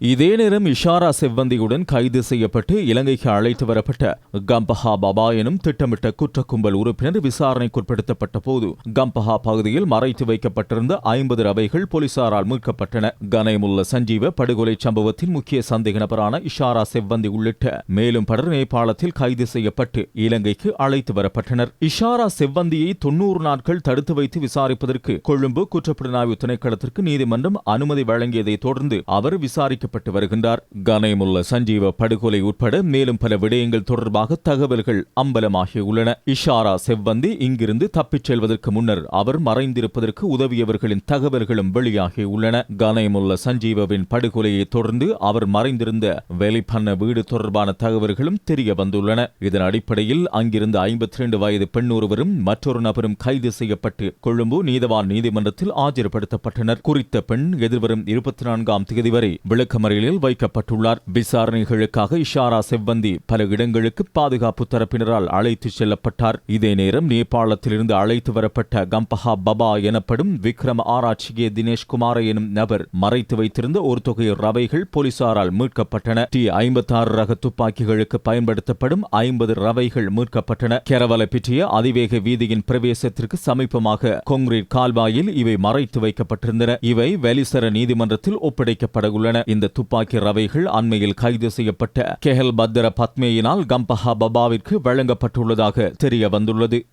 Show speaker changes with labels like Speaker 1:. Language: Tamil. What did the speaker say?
Speaker 1: இதே நேரம் இஷாரா செவ்வந்தியுடன் கைது செய்யப்பட்டு இலங்கைக்கு அழைத்து வரப்பட்ட கம்பஹா பாபா எனும் திட்டமிட்ட குற்ற கும்பல் உறுப்பினர் விசாரணைக்குட்படுத்தப்பட்ட போது கம்பஹா பகுதியில் மறைத்து வைக்கப்பட்டிருந்த ஐம்பது ரவைகள் போலீசாரால் மீட்கப்பட்டன. கனைமுல்ல சஞ்சீவ படுகொலை சம்பவத்தின் முக்கிய சந்தேக நபரான இஷாரா செவ்வந்தி உள்ளிட்ட மேலும் பலர் நேபாளத்தில் கைது செய்யப்பட்டு இலங்கைக்கு அழைத்து வரப்பட்டனர். இஷாரா செவ்வந்தியை தொன்னூறு நாட்கள் தடுத்து வைத்து விசாரிப்பதற்கு கொழும்பு குற்றப்புலனாய்வு திணைக்களத்திற்கு நீதிமன்றம் அனுமதி வழங்கியதை தொடர்ந்து அவர் விசாரிக்க விசாரிக்கப்பட்டு வருகின்றார். கனைமுல்ல சஞ்சீவ படுகொலை உட்பட மேலும் பல விடயங்கள் தொடர்பாக தகவல்கள் அம்பலமாகியுள்ளன இஷாரா செவ்வந்தி இங்கிருந்து தப்பிச் செல்வதற்கு முன்னர் அவர் மறைந்திருப்பதற்கு உதவியவர்களின் தகவல்களும் வெளியாகியுள்ளன கனைமுல்ல சஞ்சீவவின் படுகொலையை தொடர்ந்து அவர் மறைந்திருந்த வெளிப்பண்ண வீடு தொடர்பான தகவல்களும் தெரிய வந்துள்ளன. இதன் அடிப்படையில் அங்கிருந்த ஐம்பத்தி இரண்டு வயது பெண் ஒருவரும் மற்றொரு நபரும் கைது செய்யப்பட்டு கொழும்பு நீதவான் நீதிமன்றத்தில் ஆஜர்படுத்தப்பட்டனர். குறித்த பெண் எதிர்வரும் இருபத்தி நான்காம் தேதி வரை விளக்கம் விளக்கமறியலில் வைக்கப்பட்டுள்ளார். விசாரணைகளுக்காக இஷாரா செவ்வந்தி பல இடங்களுக்கு பாதுகாப்பு தரப்பினரால் அழைத்துச் செல்லப்பட்டார். இதே நேரம் நேபாளத்திலிருந்து அழைத்து வரப்பட்ட கம்பஹா பபா எனப்படும் விக்ரம் ஆராய்ச்சியே தினேஷ்குமார எனும் நபர் மறைத்து வைத்திருந்த ஒரு தொகை ரவைகள் போலீசாரால் மீட்கப்பட்டன. டி ஐம்பத்தாறு ரக துப்பாக்கிகளுக்கு பயன்படுத்தப்படும் ஐம்பது ரவைகள் மீட்கப்பட்டன. கேரவல பற்றிய அதிவேக வீதியின் பிரவேசத்திற்கு சமீபமாக கொங்கிரீட் கால்வாயில் இவை மறைத்து வைக்கப்பட்டிருந்தன. இவை வெலிசர நீதிமன்றத்தில் ஒப்படைக்கப்பட உள்ளன இந்த துப்பாக்கி ரவைகள் அண்மையில் கைது செய்யப்பட்ட கெஹல் பத்ர பத்மேயினால் கம்பஹா பபாவிற்கு வழங்கப்பட்டுள்ளதாக தெரிய வந்துள்ளது.